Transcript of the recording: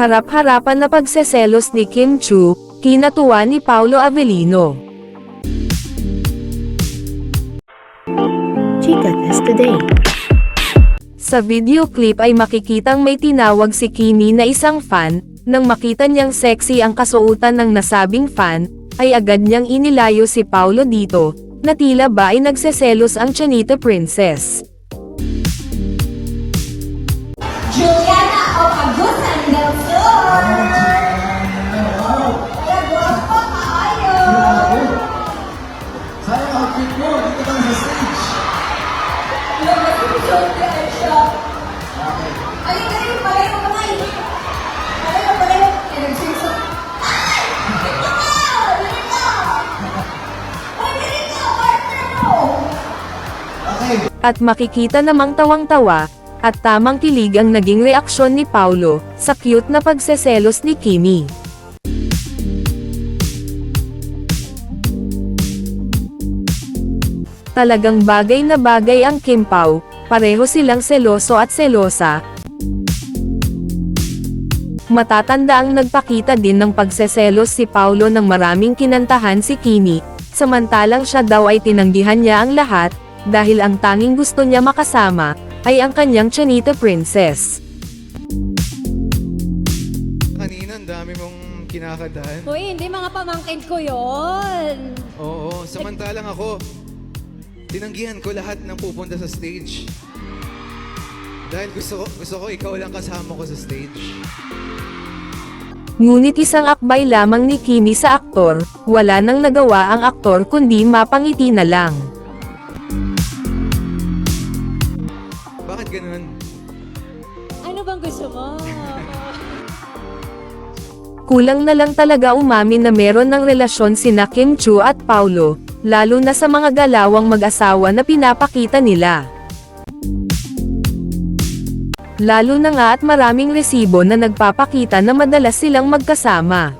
harap-harapan na pagseselos ni Kim Chu, kinatuwa ni Paulo Avellino. Chica Test Today. Sa video clip ay makikitang may tinawag si Kimi na isang fan, nang makita niyang sexy ang kasuotan ng nasabing fan, ay agad niyang inilayo si Paulo dito, na tila ba ay nagseselos ang Chanita Princess. At makikita namang tawang-tawa, at tamang kilig ang naging reaksyon ni Paulo, sa cute na pagseselos ni Kimi. Talagang bagay na bagay ang Kim Pao, pareho silang seloso at selosa. Matatanda ang nagpakita din ng pagseselos si Paulo ng maraming kinantahan si Kimi, samantalang siya daw ay tinanggihan niya ang lahat, dahil ang tanging gusto niya makasama, ay ang kanyang Chanita Princess. Kanina, ang dami mong kinakadaan. Uy, hindi mga pamangkin ko yon. Oo, samantalang ako, tinanggihan ko lahat ng pupunta sa stage. Dahil gusto ko, gusto ko ikaw lang kasama ko sa stage. Ngunit isang akbay lamang ni Kimi sa aktor, wala nang nagawa ang aktor kundi mapangiti na lang. Ganun? Ano bang gusto mo? Kulang na lang talaga umamin na meron ng relasyon sina Kim Chu at Paulo, lalo na sa mga galawang mag-asawa na pinapakita nila. Lalo na nga at maraming resibo na nagpapakita na madalas silang magkasama.